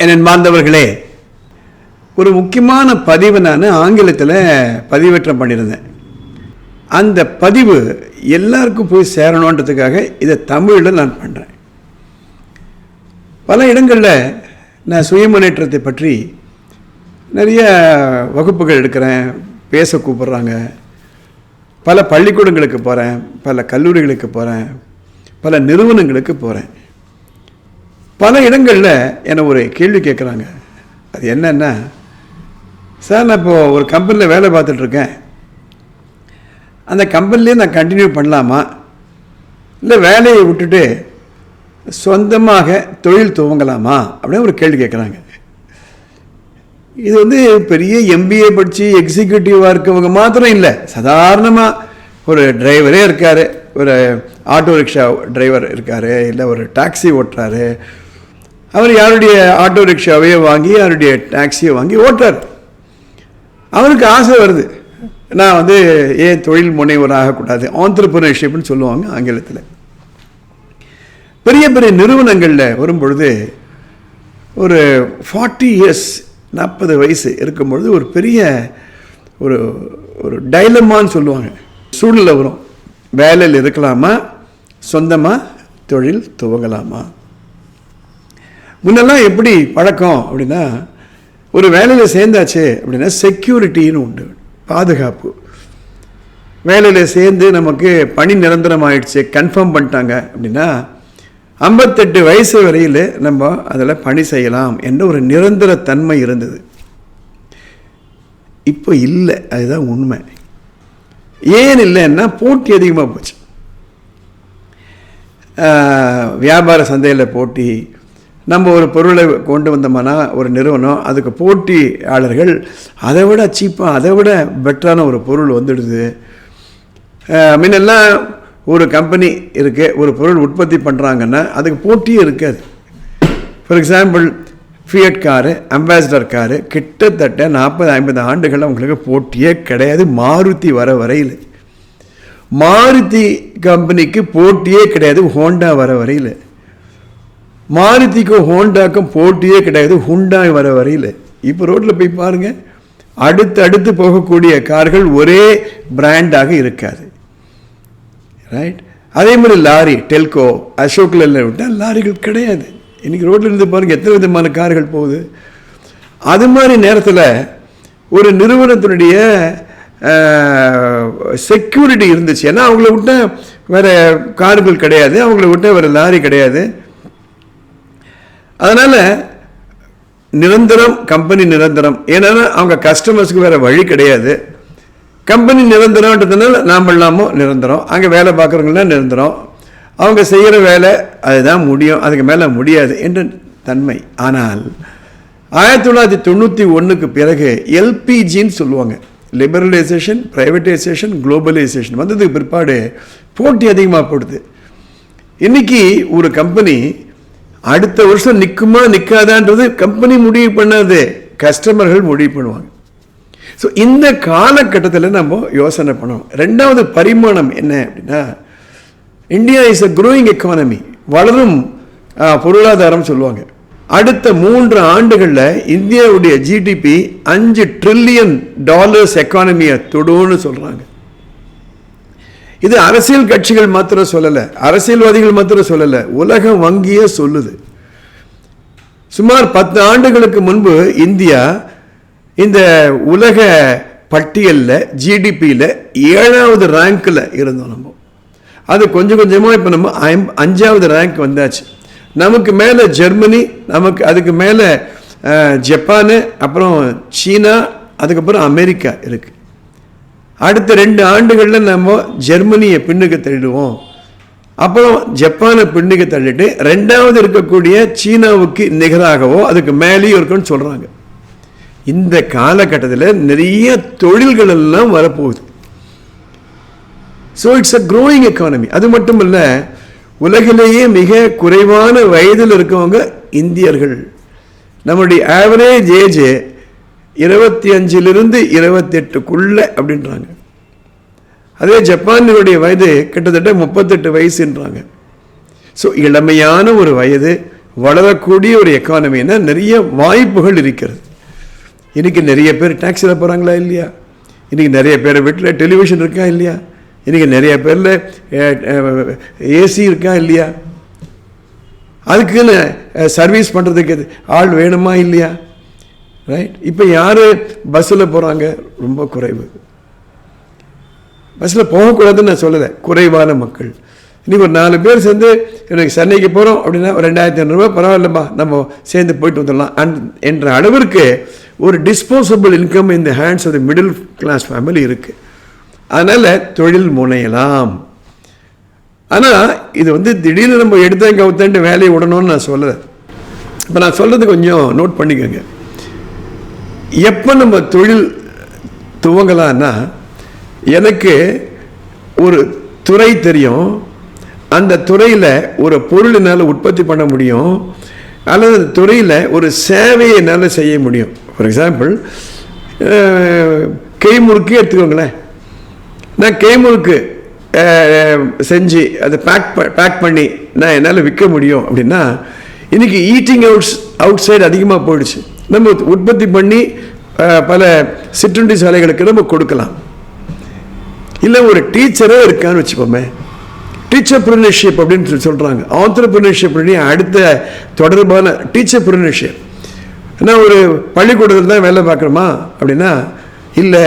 என் மாந்தவர்களே ஒரு முக்கியமான பதிவு நான் ஆங்கிலத்தில் பதிவேற்றம் பண்ணியிருந்தேன் அந்த பதிவு எல்லாருக்கும் போய் சேரணுன்றதுக்காக இதை தமிழில் நான் பண்ணுறேன் பல இடங்களில் நான் சுய முன்னேற்றத்தை பற்றி நிறைய வகுப்புகள் எடுக்கிறேன் பேச கூப்பிட்றாங்க. பல பள்ளிக்கூடங்களுக்கு போகிறேன் பல கல்லூரிகளுக்கு போகிறேன் பல நிறுவனங்களுக்கு போகிறேன் பல இடங்களில் என்னை ஒரு கேள்வி கேட்குறாங்க அது என்னென்னா சார் நான் இப்போது ஒரு கம்பெனியில் வேலை பார்த்துட்ருக்கேன் அந்த கம்பெனிலே நான் கண்டினியூ பண்ணலாமா? இல்லை வேலையை விட்டுட்டு சொந்தமாக தொழில் துவங்கலாமா? அப்படின்னு ஒரு கேள்வி கேட்குறாங்க இது வந்து பெரிய எம்பிஏ படித்து எக்ஸிக்யூட்டிவாக இருக்கவங்க மாத்திரம் இல்லை. சாதாரணமாக ஒரு டிரைவரே இருக்கார். ஒரு ஆட்டோ ரிக்ஷா டிரைவர் இருக்கார். இல்லை ஒரு டாக்ஸி ஓட்டுறாரு. அவர் யாருடைய ஆட்டோ ரிக்ஷாவையே வாங்கி யாருடைய டாக்ஸியை வாங்கி ஓட்டுறார். அவருக்கு ஆசை வருது. நான் வந்து ஏன் தொழில் முனைவர் ஆகக்கூடாது ஆண்டர்பிரினர்ஷிப்னு சொல்லுவாங்க ஆங்கிலத்தில். பெரிய பெரிய நிறுவனங்களில் வரும்பொழுது ஒரு ஃபார்ட்டி இயர்ஸ் நாற்பது வயசு இருக்கும்பொழுது ஒரு பெரிய ஒரு ஒரு டைலமான்னு சொல்லுவாங்க. சூழ்நிலை வரும். வேலையில் இருக்கலாமா? சொந்தமாக தொழில் துவங்கலாமா? முன்னெல்லாம் எப்படி பழக்கம் அப்படின்னா ஒரு வேலையில் சேர்ந்தாச்சு அப்படின்னா செக்யூரிட்டின்னு உண்டு பாதுகாப்பு. வேலையில் சேர்ந்து நமக்கு பணி நிரந்தரம் ஆயிடுச்சு கன்ஃபார்ம் பண்ணிட்டாங்க அப்படின்னா ஐம்பத்தெட்டு வயசு வரையில் நம்ம அதில் பணி செய்யலாம் என்ற ஒரு நிரந்தர தன்மை இருந்தது. இப்போ இல்லை அதுதான் உண்மை. ஏன் இல்லைன்னா போட்டி அதிகமாக போச்சு. வியாபார சந்தையில் போட்டி நம்ம ஒரு பொருளை கொண்டு வந்தோம்னா ஒரு நிறுவனம் அதுக்கு போட்டியாளர்கள் அதை விட சீப்பாக அதை விட பெட்டரான ஒரு பொருள் வந்துடுது. முன்னெல்லாம் ஒரு கம்பெனி இருக்குது ஒரு பொருள் உற்பத்தி பண்ணுறாங்கன்னா அதுக்கு போட்டியே இருக்காது. For example Fiat car Ambassador car கிட்டத்தட்ட நாற்பது ஐம்பது ஆண்டுகள் அவங்களுக்கு போட்டியே கிடையாது மாருதி வர வரையில். மாருதி கம்பெனிக்கு போட்டியே கிடையாது ஹோண்டா வர வரையில். மாருதிக்கும் ஹோண்டாக்கும் போட்டியே கிடையாது. ஹுண்டாய் வர வரையில். இப்போ ரோட்டில் போய் பாருங்கள் அடுத்து அடுத்து போகக்கூடிய கார்கள் ஒரே பிராண்டாக இருக்காது. ரைட் அதே மாதிரி லாரி டெல்கோ அசோக்ல விட்டால் லாரிகள் கிடையாது. இன்னைக்கு ரோட்டில் இருந்து பாருங்கள் எத்தனை விதமான கார்கள் போகுது. அது மாதிரி நேரத்தில் ஒரு நிறுவனத்தினுடைய செக்யூரிட்டி இருந்துச்சு. ஏன்னா அவங்கள விட்ட வேற கார்கள் கிடையாது. அவங்கள விட்ட வேறு லாரி கிடையாது. அதனால் நிரந்தரம் கம்பெனி நிரந்தரம். ஏன்னா அவங்க கஸ்டமர்ஸ்க்கு வேறு வழி கிடையாது. கம்பெனி நிரந்தரம்ன்றதுனால நாம் இல்லாமோ நிரந்தரம். அங்கே வேலை பார்க்குறவங்களாம் நிரந்தரம். அவங்க செய்கிற வேலை அதுதான் முடியும். அதுக்கு மேலே முடியாது என்ற தன்மை. ஆனால் ஆயிரத்தி தொள்ளாயிரத்தி தொண்ணூற்றி ஒன்றுக்கு பிறகு எல்பிஜின்னு சொல்லுவாங்க. லிபரலைசேஷன் ப்ரைவேட்டைசேஷன் குளோபலைசேஷன் வந்ததுக்கு பிற்பாடு போட்டி அதிகமாக போடுது. இன்னைக்கு ஒரு கம்பெனி அடுத்த வருஷம் நிற்குமா நிற்காதான்றது கம்பெனி முடிவு பண்ணாது. கஸ்டமர்கள் முடிவு பண்ணுவாங்க. ஸோ இந்த காலகட்டத்தில் நம்ம யோசனை பண்ணணும். ரெண்டாவது பரிமாணம் என்ன அப்படின்னா India is a growing economy வளரும் பொருளாதாரம் சொல்லுவாங்க. அடுத்த மூன்று ஆண்டுகளில் இந்தியாவுடைய ஜிடிபி அஞ்சு ட்ரில்லியன் டாலர்ஸ் எக்கானமியை தொடுன்னு சொல்கிறாங்க இது அரசியல் கட்சிகள் மாத்திரம் சொல்லலை. அரசியல்வாதிகள் மாத்திரம் சொல்லலை. உலக வங்கியே சொல்லுது. சுமார் பத்து ஆண்டுகளுக்கு முன்பு இந்தியா இந்த உலக பட்டியலில் ஜிடிபியில் ஏழாவது ரேங்க்கில் இருந்தோம் நம்ம. அது கொஞ்சம் கொஞ்சமாக இப்போ நம்ம ஐம்- அஞ்சாவது ரேங்க் வந்தாச்சு. நமக்கு மேலே ஜெர்மனி நமக்கு அதுக்கு மேலே ஜப்பானு அப்புறம் சீனா அதுக்கப்புறம் அமெரிக்கா இருக்குது அடுத்த ரெண்டு ஆண்டுகளில் நம்ம ஜெர்மனியை பின்னுக்கு தள்ளிடுவோம். அப்புறம் ஜப்பானை பின்னுக்கு தள்ளிட்டு ரெண்டாவது இருக்கக்கூடிய சீனாவுக்கு நிகராகவோ அதுக்கு மேலேயும் இருக்குன்னு சொல்கிறாங்க இந்த காலகட்டத்தில் நிறைய தொழில்கள் எல்லாம் வரப்போகுது. So it's a growing economy அது மட்டும் இல்லை உலகிலேயே மிக குறைவான வயதில் இருக்கவங்க இந்தியர்கள். நம்முடைய ஆவரேஜ் ஏஜ் இருபத்தி அஞ்சிலிருந்து இருபத்தெட்டுக்குள்ளே அப்படின்றாங்க. அதே ஜப்பானினுடைய வயது கிட்டத்தட்ட முப்பத்தெட்டு வயசுன்றாங்க. ஸோ இளமையான ஒரு வயது வளரக்கூடிய ஒரு எக்கானமின்னா நிறைய வாய்ப்புகள் இருக்கிறது. இன்றைக்கி நிறைய பேர் டாக்ஸியில் போகிறாங்களா இல்லையா? இன்றைக்கி நிறைய பேர் வீட்டில் டெலிவிஷன் இருக்கா இல்லையா? இன்றைக்கி நிறைய பேரில் ஏசி இருக்கா இல்லையா? அதுக்குன்னு சர்வீஸ் பண்ணுறதுக்கு ஆள் வேணுமா இல்லையா? ரைட் இப்போ யார் பஸ்ஸில் போகிறாங்க ரொம்ப குறைவு. பஸ்ஸில் போகக்கூடாதுன்னு நான் சொல்லலை. குறைவான மக்கள். இன்னைக்கு ஒரு நாலு பேர் சேர்ந்து எனக்கு சென்னைக்கு போகிறோம் அப்படின்னா ஒரு ரெண்டாயிரத்தி ஐநூறுரூவா பரவாயில்லம்மா நம்ம சேர்ந்து போயிட்டு வந்துடலாம். அண்ட் என்ற அளவிற்கு ஒரு டிஸ்போசபிள் இன்கம் இந்த hands of the middle class family இருக்குது அதனால் தொழில் முனையலாம். ஆனால் இது வந்து திடீர்னு நம்ம எடுத்த கவுத்தன்ட்டு வேலையை விடணும்னு நான் சொல்லலை. இப்போ நான் சொல்கிறது கொஞ்சம் நோட் பண்ணிக்கோங்க. எப்போ நம்ம தொழில் துவங்கலான்னா எனக்கு ஒரு துறை தெரியும். அந்த துறையில் ஒரு பொருள் என்னால் உற்பத்தி பண்ண முடியும். அல்லது அந்த துறையில் ஒரு சேவையை என்னால் செய்ய முடியும். ஃபார் எக்ஸாம்பிள் கைமுறுக்கு எடுத்துக்கோங்களேன். நான் கைமுறுக்கு செஞ்சு அதை பேக் பேக் பண்ணி நான் என்னால் விற்க முடியும் அப்படின்னா இன்றைக்கி ஈட்டிங் அவுட்ஸ் அவுட் சைடு அதிகமாக போயிடுச்சு. நம்ம உற்பத்தி பண்ணி பல சிற்றுண்டி சாலைகளுக்கு நம்ம கொடுக்கலாம். இல்லை ஒரு டீச்சரே இருக்கான்னு வச்சுப்போமே டீச்சர் ப்ரினர்ஷிப் அப்படின்னு சொல்லி சொல்கிறாங்க ஆந்திரப்ரினர்ஷிப் அடுத்த தொடர்பான டீச்சர் ப்ரினர்ஷிப் நான் ஒரு பள்ளிக்கூடத்தில் தான் வேலை பார்க்குறோமா அப்படின்னா இல்லை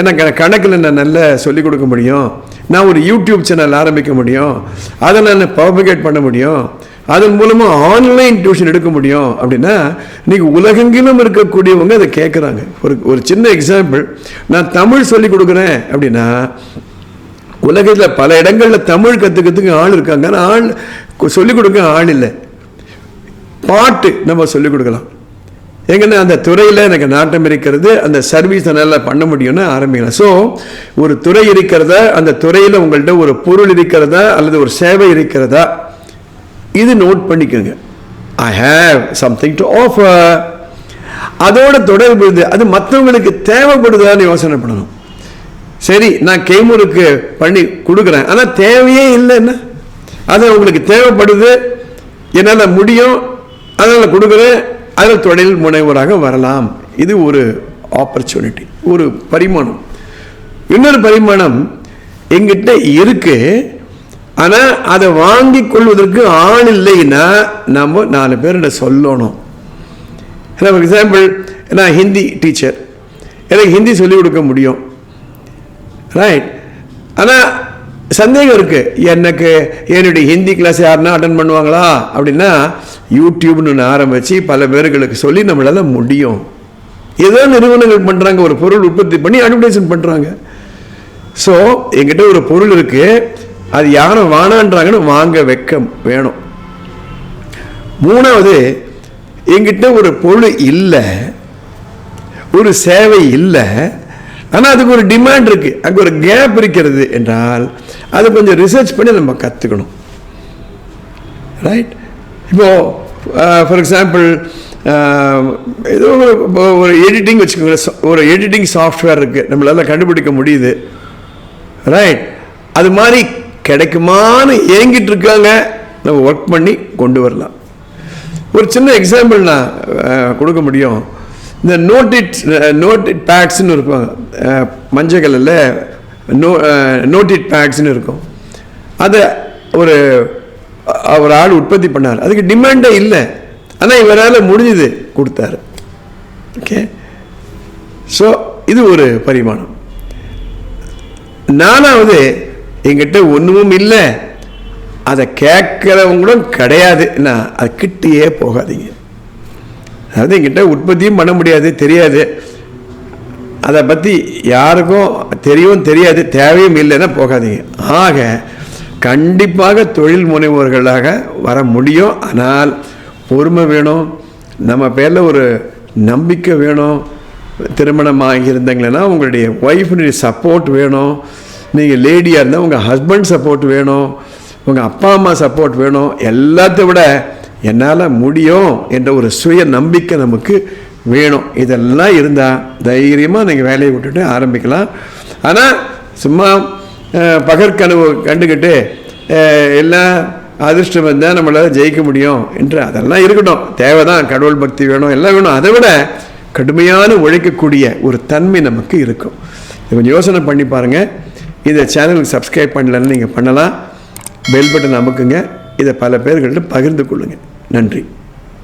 எனக்கு கணக்கில் நான் நல்லா சொல்லிக் கொடுக்க முடியும். நான் ஒரு யூடியூப் சேனல் ஆரம்பிக்க முடியும். அதை நான் பப்ளிகேட் பண்ண முடியும். அதன் மூலமாக ஆன்லைன் டியூஷன் எடுக்க முடியும். அப்படின்னா இன்றைக்கி உலகெங்கிலும் இருக்கக்கூடியவங்க அதை கேட்குறாங்க ஒரு ஒரு சின்ன எக்ஸாம்பிள் நான் தமிழ் சொல்லி கொடுக்குறேன் அப்படின்னா உலகத்தில் பல இடங்களில் தமிழ் கற்றுக்கிறதுக்கு ஆள் இருக்காங்க. ஆனால் ஆள் சொல்லிக் கொடுக்க ஆள் இல்லை. பாட்டு நம்ம சொல்லிக் கொடுக்கலாம். எங்கன்னா அந்த துறையில் எனக்கு நாட்டம் இருக்கிறது அந்த சர்வீஸ் நல்லா பண்ண முடியும்னு ஆரம்பிக்கலாம். ஸோ ஒரு துறை இருக்கிறதா அந்த துறையில் உங்கள்கிட்ட ஒரு பொருள் இருக்கிறதா அல்லது ஒரு சேவை இருக்கிறதா இது நோட் பண்ணிக்கோங்க. I have something to offer அதோட தொடர்புது அது மற்றவங்களுக்கு தேவைப்படுதான்னு யோசனை பண்ணணும். சரி நான் கேமுருக்கு பண்ணி கொடுக்குறேன். ஆனால் தேவையே இல்லைன்னா அது உங்களுக்கு தேவைப்படுது. என்னால் முடியும். அதனால் கொடுக்குறேன். அதில் தொழில் முனைவராக வரலாம். இது ஒரு ஆப்பர்ச்சுனிட்டி ஒரு பரிமாணம். இன்னொரு பரிமாணம் எங்கிட்ட இருக்குது ஆனால் அதை வாங்கி கொள்வதற்கு ஆள் இல்லைன்னா நம்ம நாலு பேர்கிட்ட சொல்லணும். ஃபார் எக்ஸாம்பிள் நான் ஹிந்தி டீச்சர் எனக்கு ஹிந்தி சொல்லிக் கொடுக்க முடியும். ரைட் ஆனால் சந்தேகம் இருக்குது எனக்கு என்னுடைய ஹிந்தி கிளாஸ் யாருன்னா அட்டன் பண்ணுவாங்களா? அப்படின்னா யூடியூப்னு ஒன்று ஆரம்பித்து பல பேர்களுக்கு சொல்லி நம்மளால் முடியும். ஏதோ நிறுவனங்கள் பண்ணுறாங்க ஒரு பொருள் உற்பத்தி பண்ணி அட்வர்டைஸ்மெண்ட் பண்ணுறாங்க ஸோ எங்கிட்ட ஒரு பொருள் இருக்குது அது யாரும் வானான்றாங்கன்னு வாங்க வைக்க வேணும். மூணாவது எங்கிட்ட ஒரு பொருள் இல்லை ஒரு சேவை இல்லை ஆனால் அதுக்கு ஒரு டிமாண்ட் இருக்குது அங்கே ஒரு கேப் இருக்கிறது என்றால் அதை கொஞ்சம் ரிசர்ச் பண்ணி நம்ம கற்றுக்கணும் ரைட் இப்போது ஃபார் எக்ஸாம்பிள் ஏதோ ஒரு எடிட்டிங் வச்சுக்கோங்க ஒரு எடிட்டிங் சாஃப்ட்வேர் இருக்குது நம்மளால் கண்டுபிடிக்க முடியுது. ரைட் அது மாதிரி கிடைக்குமான்னு ஏங்கிட்டு இருக்காங்க. நம்ம ஒர்க் பண்ணி கொண்டு வரலாம். ஒரு சின்ன எக்ஸாம்பிள் நான் கொடுக்க முடியும். இந்த நோட்டிட் நோட்டிட் பேட்ஸ்னு இருப்பாங்க. மஞ்சள் கலரில் நோ நோட்டிட் பேட்ஸ்னு இருக்கும். அதை ஒரு அவர் ஆள் உற்பத்தி பண்ணார். அதுக்கு டிமாண்டே இல்லை. ஆனால் இவரால் முடிஞ்சது கொடுத்தாரு. ஓகே ஸோ இது ஒரு பரிமாணம். நானாவது எங்கிட்ட ஒன்றும் இல்லை. அதை கேட்குறவங்களும் கிடையாது. நான் அது கிட்டேயே போகாதீங்க. அதாவது எங்கிட்ட உற்பத்தியும் பண்ண முடியாது தெரியாது. அதை பற்றி யாருக்கும் தெரியவும் தெரியாது தேவையும் இல்லைன்னா போகாதீங்க. ஆக கண்டிப்பாக தொழில் முனைவோர்களாக வர முடியும். ஆனால் பொறுமை வேணும். நம்ம பேரில் ஒரு நம்பிக்கை வேணும். திருமணம் ஆகியிருந்தீங்கன்னா உங்களுடைய ஒய்ஃபினுடைய சப்போர்ட் வேணும். நீங்கள் லேடியாக இருந்தால் உங்கள் ஹஸ்பண்ட் சப்போர்ட் வேணும் உங்கள் அப்பா அம்மா சப்போர்ட் வேணும் எல்லாத்த விட என்னால் முடியும் என்ற ஒரு சுய நம்பிக்கை நமக்கு வேணும். இதெல்லாம் இருந்தால் தைரியமாக நீங்கள் வேலையை விட்டுட்டு ஆரம்பிக்கலாம். ஆனால் சும்மா பகற்கனவு கண்டுக்கிட்டு எல்லாம் அதிர்ஷ்டம் இருந்தால் நம்மளால் ஜெயிக்க முடியும் என்று அதெல்லாம் இருக்கட்டும். தேவை தான் கடவுள் பக்தி வேணும் எல்லாம் வேணும். அதை விட கடுமையான உழைக்கக்கூடிய ஒரு தன்மை நமக்கு இருக்கும். கொஞ்சம் யோசனை பண்ணி பாருங்கள் இந்த சேனலுக்கு சப்ஸ்கிரைப் பண்ணலன்னு நீங்கள் பண்ணலாம். பெல் பட்டன் அமுக்குங்க. இதை பல பேர்கள்ட்ட பகிர்ந்து கொள்ளுங்கள் நன்றி.